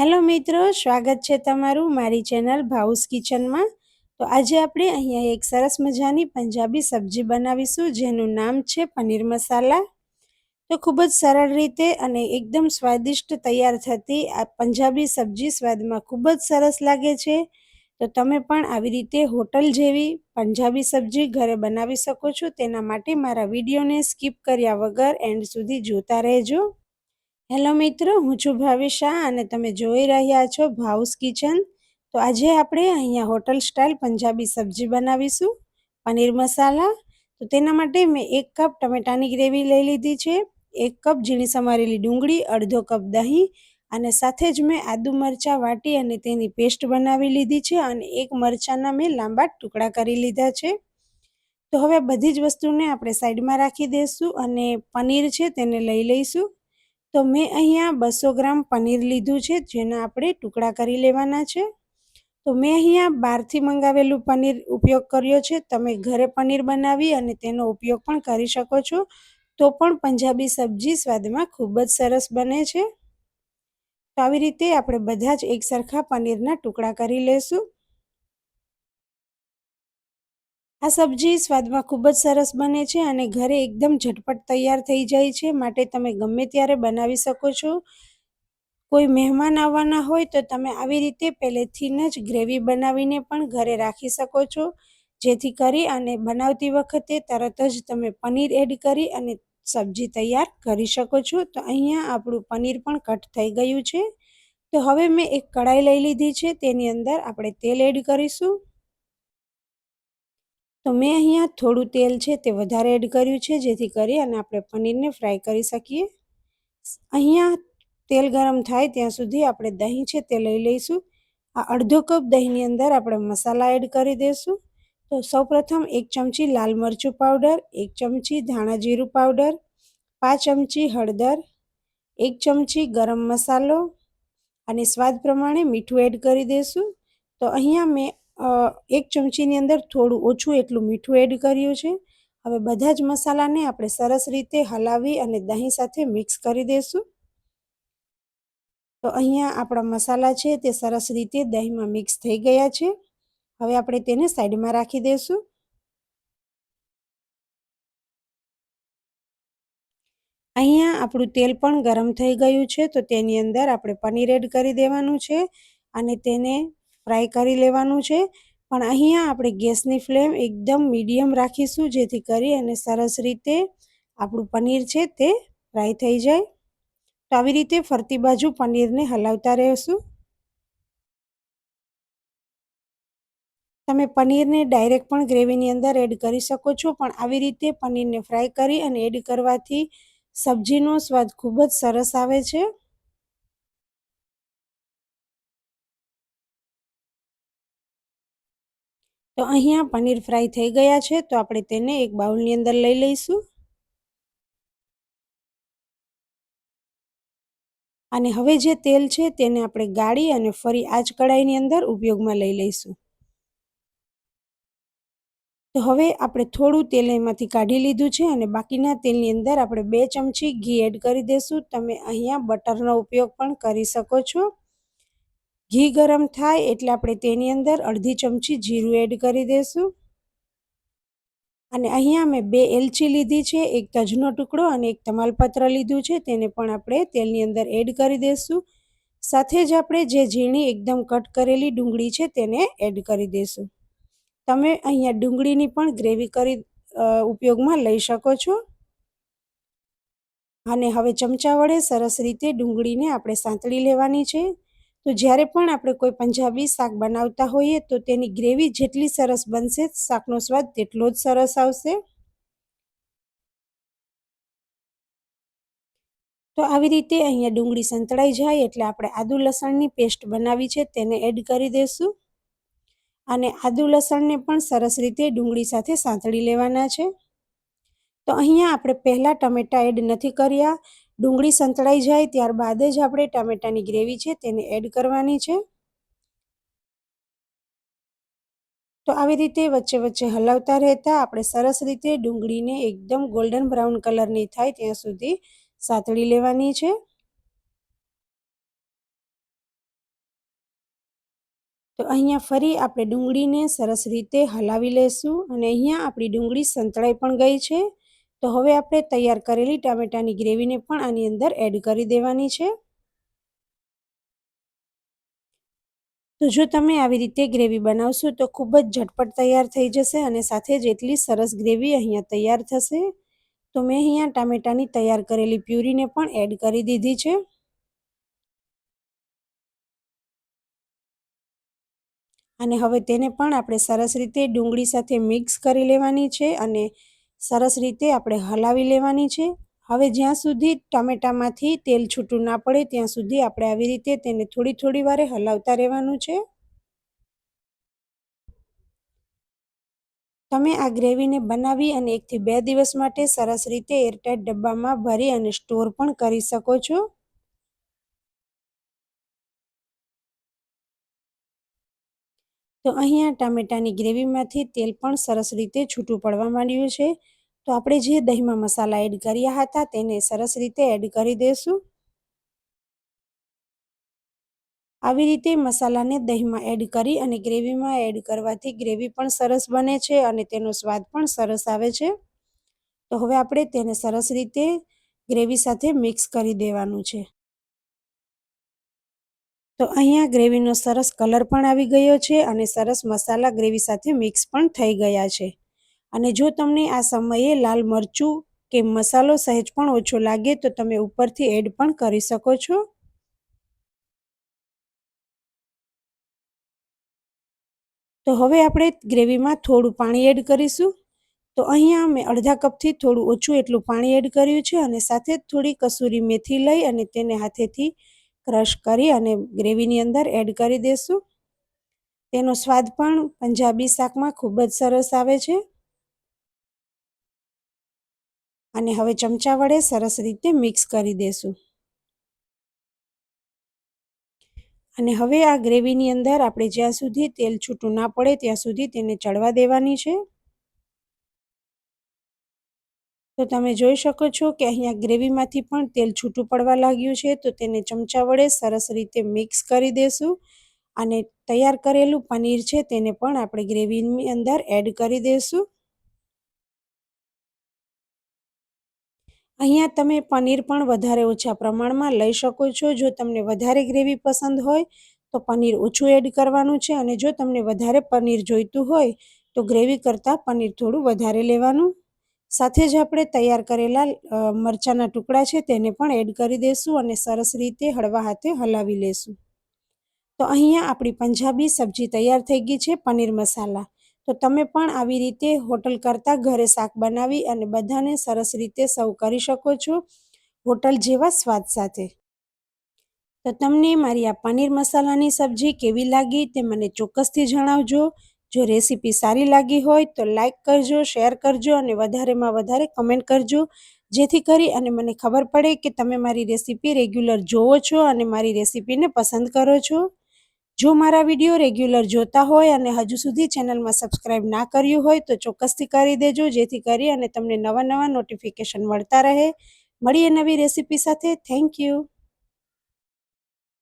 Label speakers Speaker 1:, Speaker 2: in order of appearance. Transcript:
Speaker 1: Hello મિત્રો, સ્વાગત છે તમારું મારી ચેનલ ભાઉસ કિચનમાં. તો આજે આપણે અહીંયા એક સરસ મજાની પંજાબી સબ્જી બનાવીશું, જેનું નામ છે પનીર મસાલા. તો ખૂબ જ સરળ રીતે અને એકદમ સ્વાદિષ્ટ તૈયાર થતી આ પંજાબી સબ્જી સ્વાદમાં ખૂબ જ સરસ લાગે છે. તો તમે પણ આવી રીતે હોટલ જેવી પંજાબી સબ્જી ઘરે બનાવી શકો છો. તેના માટે મારા વિડીયોને સ્કીપ કર્યા વગર એન્ડ સુધી જોતા રહેજો. હેલો મિત્રો, હું છું ભાવિશા અને તમે જોઈ રહ્યા છો ભાઉસ કિચન. તો આજે આપણે અહીંયા હોટલ સ્ટાઇલ પંજાબી સબ્જી બનાવીશું, પનીર મસાલા. તો તેના માટે મેં એક કપ ટમેટાની ગ્રેવી લઈ લીધી છે, એક કપ ઝીણી સમારેલી ડુંગળી, અડધો કપ દહીં અને સાથે જ મેં આદુ મરચાં વાટી અને તેની પેસ્ટ બનાવી લીધી છે અને એક મરચાંના મેં લાંબા ટુકડા કરી લીધા છે. તો હવે બધી જ વસ્તુને આપણે સાઈડમાં રાખી દઈશું અને પનીર છે તેને લઈ લઈશું. તો મેં અહીંયા બસો ગ્રામ પનીર લીધું છે, જેના આપણે ટુકડા કરી લેવાના છે. તો મેં અહીંયા બહારથી મંગાવેલું પનીર ઉપયોગ કર્યો છે. તમે ઘરે પનીર બનાવી અને તેનો ઉપયોગ પણ કરી શકો છો. તો પણ પંજાબી સબ્જી સ્વાદમાં ખૂબ જ સરસ બને છે. તો આવી રીતે આપણે બધા જ એક સરખા પનીરના ટુકડા કરી લેશું. આ સબ્જી સ્વાદમાં ખૂબ જ સરસ બને છે અને ઘરે એકદમ ઝટપટ તૈયાર થઈ જાય છે. માટે તમે ગમે ત્યારે બનાવી શકો છો. કોઈ મહેમાન આવવાના હોય તો તમે આવી રીતે પહેલેથી જ ગ્રેવી બનાવીને પણ ઘરે રાખી શકો છો. જેથી કરી અને બનાવતી વખતે તરત જ તમે પનીર એડ કરી અને સબ્જી તૈયાર કરી શકો છો. તો અહીંયા આપણું પનીર પણ કટ થઈ ગયું છે. તો હવે મેં એક કઢાઈ લઈ લીધી છે. તેની અંદર આપણે તેલ એડ કરીશું. તો મેં અહીંયા થોડું તેલ છે તે વધારે એડ કર્યું છે, જેથી કરી અને આપણે પનીરને ફ્રાય કરી શકીએ. અહીંયા તેલ ગરમ થાય ત્યાં સુધી આપણે દહીં છે તે લઈ લઈશું. આ અડધો કપ દહીંની અંદર આપણે મસાલા એડ કરી દઈશું તો સૌપ્રથમ એક ચમચી લાલ મરચું પાવડર એક ચમચી ધાણા જીરું પાવડર પાંચ ચમચી હળદર, એક ચમચી ગરમ મસાલો અને સ્વાદ પ્રમાણે મીઠું એડ કરી દઈશું તો અહીંયા મેં એક ચમચીની અંદર થોડું ઓછું એટલું મીઠું એડ કર્યું છે. હવે બધા જ મસાલાને આપણે સરસ રીતે હલાવી અને દહીં સાથે મિક્સ કરી દઈશું તો અહીંયા આપણા મસાલા છે તે સરસ રીતે દહીંમાં મિક્સ થઈ ગયા છે. હવે આપણે તેને સાઈડમાં રાખી દઈશું અહીંયા આપણું તેલ પણ ગરમ થઈ ગયું છે તો તેની અંદર આપણે પનીર એડ કરી દેવાનું છે અને તેને ફ્રાય કરી લેવાનું છે. પણ અહીંયા આપણે ગેસની ફ્લેમ એકદમ મીડિયમ રાખીશું, જેથી કરી અને સરસ રીતે આપણું પનીર છે તે ફ્રાય થઈ જાય. તો આવી રીતે ફરતી બાજુ પનીરને હલાવતા રહેશું. તમે પનીરને ડાયરેક્ટ પણ ગ્રેવીની અંદર એડ કરી શકો છો, પણ આવી રીતે પનીરને ફ્રાય કરી અને એડ કરવાથી સબ્જીનો સ્વાદ ખૂબ જ સરસ આવે છે. તો અહીંયા પનીર ફ્રાય થઈ ગયા છે, તો આપણે તેને એક બાઉલની અંદર લઈ લઈશું. અને હવે જે તેલ છે તેને આપણે ગાળી અને ફરી આ જ કઢાઈની અંદર ઉપયોગમાં લઈ લઈશું. તો હવે આપણે થોડું તેલ એમાંથી કાઢી લીધું છે અને બાકીના તેલની અંદર આપણે બે ચમચી ઘી એડ કરી દઈશું તમે અહીંયા બટરનો ઉપયોગ પણ કરી શકો છો. ઘી ગરમ થાય એટલે આપણે તેની અંદર અડધી ચમચી જીરું એડ કરી દઈશું અને અહીંયા મેં બે એલચી લીધી છે, એક તજનો ટુકડો અને એક તમાલપત્ર લીધું છે, તેને પણ આપણે તેલની અંદર એડ કરી દઈશું સાથે જ આપણે જે ઝીણી એકદમ કટ કરેલી ડુંગળી છે તેને એડ કરી દઈશું તમે અહીંયા ડુંગળીની પણ ગ્રેવી કરી ઉપયોગમાં લઈ શકો છો. અને હવે ચમચા વડે સરસ રીતે ડુંગળીને આપણે સાંતળી લેવાની છે. તો જ્યારે પણ આપણે કોઈ પંજાબી શાક બનાવતા હોઈએ તો તેની ગ્રેવી જેટલી સરસ બનશે, શાકનો સ્વાદ તેટલો જ સરસ આવશે. તો આવી રીતે અહીંયા ડુંગળી સંતળાઈ જાય એટલે આપણે આદુ લસણની પેસ્ટ બનાવી છે, તેને એડ કરી દઈશું અને આદુ લસણને પણ સરસ રીતે ડુંગળી સાથે સાંતળી લેવાના છે. તો અહીંયા આપણે પહેલાં ટમેટાં એડ નથી કર્યા. ડુંગળી સંતળાઈ જાય ત્યારબાદ જ આપણે ટામેટાની ગ્રેવી છે તેને એડ કરવાની છે. તો આવી રીતે વચ્ચે વચ્ચે હલાવતા રહેતા આપણે સરસ રીતે ડુંગળીને એકદમ ગોલ્ડન બ્રાઉન કલરની થાય ત્યાં સુધી સાતળી લેવાની છે. તો અહીંયા ફરી આપણે ડુંગળીને સરસ રીતે હલાવી લેશું અને અહીંયા આપણી ડુંગળી સંતળાઈ પણ ગઈ છે. તો હવે આપણે તૈયાર કરેલી ટામેટાની ગ્રેવીને પણ આની અંદર એડ કરી દેવાની છે. તો જો તમે આવી રીતે ગ્રેવી બનાવશો તો ખૂબ જ ઝટપટ તૈયાર થઈ જશે અને સાથે જ એટલી સરસ ગ્રેવી અહીંયા તૈયાર થશે. તો મેં અહીંયા ટામેટાની તૈયાર કરેલી પ્યુરીને પણ એડ કરી દીધી છે. અને હવે તેને પણ આપણે સરસ રીતે ડુંગળી સાથે મિક્સ કરી લેવાની છે અને સરસ રીતે આપણે હલાવી લેવાની છે. હવે જ્યાં સુધી ટમેટામાંથી તેલ છૂટું ના પડે ત્યાં સુધી આપણે આવી રીતે તેને થોડી થોડી વારે હલાવતા રહેવાનું છે. તમે આ ગ્રેવીને બનાવી અને એકથી બે દિવસ માટે સરસ રીતે એરટાઈટ ડબ્બામાં ભરી અને સ્ટોર પણ કરી શકો છો. તો અહીંયા ટામેટાની ગ્રેવીમાંથી તેલ પણ સરસ રીતે છૂટું પડવા માંડ્યું છે. તો આપણે જે દહીંમાં મસાલા એડ કર્યા હતા તેને સરસ રીતે એડ કરી દઈશું આવી રીતે મસાલાને દહીંમાં એડ કરી અને ગ્રેવીમાં એડ કરવાથી ગ્રેવી પણ સરસ બને છે અને તેનો સ્વાદ પણ સરસ આવે છે. તો હવે આપણે તેને સરસ રીતે ગ્રેવી સાથે મિક્સ કરી દેવાનું છે. તો અહીંયા ગ્રેવીનો સરસ કલર પણ આવી ગયો છે અને સરસ મસાલા ગ્રેવી સાથે મિક્સ પણ થઈ ગયા છે. અને જો તમને આ સમયે લાલ મરચું કે મસાલો સહેજ પણ ઓછો લાગે તો તમે ઉપરથી એડ પણ કરી શકો છો. તો હવે આપણે ગ્રેવીમાં થોડું પાણી એડ કરીશું. તો અહીંયા મેં અડધા કપથી થોડું ઓછું એટલું પાણી એડ કર્યું છે અને સાથે થોડી કસૂરી મેથી લઈ અને તેને હાથેથી ક્રશ કરી અને ગ્રેવીની અંદર એડ કરી દઈશું તેનો સ્વાદ પણ પંજાબી શાકમાં ખૂબ જ સરસ આવે છે. અને હવે ચમચા વડે સરસ રીતે મિક્સ કરી દેશું. અને હવે આ ગ્રેવીની અંદર આપણે જ્યાં સુધી તેલ છૂટું ના પડે ત્યાં સુધી તેને ચડવા દેવાની છે. તો તમે જોઈ શકો છો કે અહીંયા ગ્રેવીમાંથી પણ તેલ છૂટું પડવા લાગ્યું છે, તો તેને ચમચા વડે સરસ રીતે મિક્સ કરી દેશું. અને તૈયાર કરેલું પનીર છે તેને પણ આપણે ગ્રેવીની અંદર એડ કરી દઈશું અહીંયા તમે પનીર પણ વધારે ઓછા પ્રમાણમાં લઈ શકો છો. જો તમને વધારે ગ્રેવી પસંદ હોય, તો પનીર ઓછું એડ કરવાનું છે. અને જો તમને વધારે પનીર જોઈતું હોય, તો ગ્રેવી કરતાં પનીર થોડું વધારે લેવાનું. સાથે જ આપણે તૈયાર કરેલા મરચાંના ટુકડા છે તેને પણ એડ કરી દઈશું અને સરસ રીતે હળવા હાથે હલાવી લેશું. તો અહીંયા આપણી પંજાબી સબ્જી તૈયાર થઈ ગઈ છે પનીર મસાલા. તો તમે પણ આવી રીતે હોટલ કરતાં ઘરે શાક બનાવી અને બધાને સરસ રીતે સર્વ કરી શકો છો હોટલ જેવા સ્વાદ સાથે. તો તમને મારી આ પનીર મસાલાની સબ્જી કેવી લાગી તે મને ચોક્કસથી જણાવજો. જો રેસીપી સારી લાગી હોય તો લાઈક કરજો, શેર કરજો અને વધારેમાં વધારે કમેન્ટ કરજો. જેથી કરી અને મને ખબર પડે કે તમે મારી રેસીપી રેગ્યુલર જોવો છો અને મારી રેસીપીને પસંદ કરો છો. જો મારા વીડિયો રેગ્યુલર જોતા હોય અને હજુ સુધી ચેનલમાં સબસ્ક્રાઈબ ના કર્યું હોય તો ચોક્કસથી કરી દેજો. જેથી કરી અને તમને નવા નવા નોટિફિકેશન મળતા રહે. મળીએ નવી રેસીપી સાથે. Thank you.